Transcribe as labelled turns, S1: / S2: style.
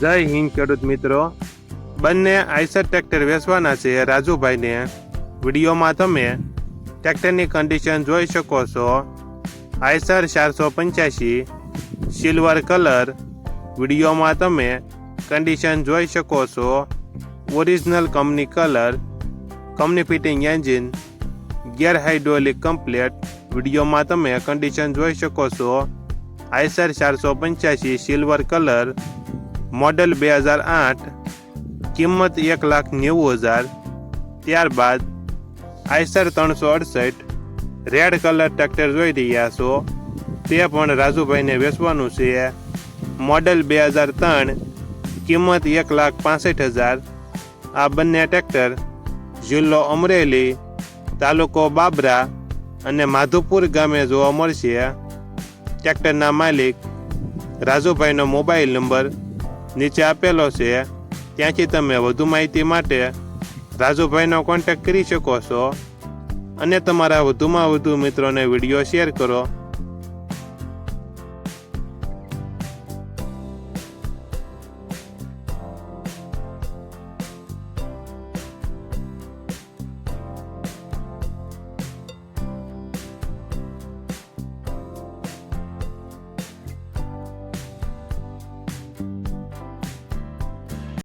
S1: જય હિન્દ, ખેડૂત મિત્રો. બંને આઈસર ટ્રેક્ટર વેચવાના છે રાજુભાઈને. વિડીયોમાં તમે ટ્રેક્ટરની કન્ડિશન જોઈ શકો છો. આઈસર ચારસો પંચ્યાસી સિલ્વર કલર વિડીયોમાં તમે કન્ડિશન જોઈ શકો છો. Original company colour company fitting engine gear hydraulic complete વિડીયોમાં તમે કન્ડિશન જોઈ શકો છો. આઈસર ચારસો પંચ્યાસી સિલ્વર કલર મોડેલ બે હજાર આઠ, કિંમત એક લાખ નેવું હજાર, ત્યારબાદ આઈસર ત્રણસો અડસઠ, રેડ કલર ટ્રેક્ટર જોઈ રહ્યા છો. તે પણ રાજુભાઈને વેચવાનું છે. મોડેલ બે હજાર ત્રણ, કિંમત એક લાખ પાસઠ હજાર. આ બંને ટ્રેક્ટર જિલ્લો અમરેલી, તાલુકો બાબરા અને માધુપુર ગામે જોવા મળશે. ટ્રેક્ટરના માલિક રાજુભાઈનો મોબાઈલ નંબર નીચે આપેલો છે, ત્યાંથી તમે વધુ માહિતી માટે રાજુભાઈનો કોન્ટેક્ટ કરી શકો છો અને તમારા વધુમાં વધુ મિત્રોને વીડિયો શેર કરો.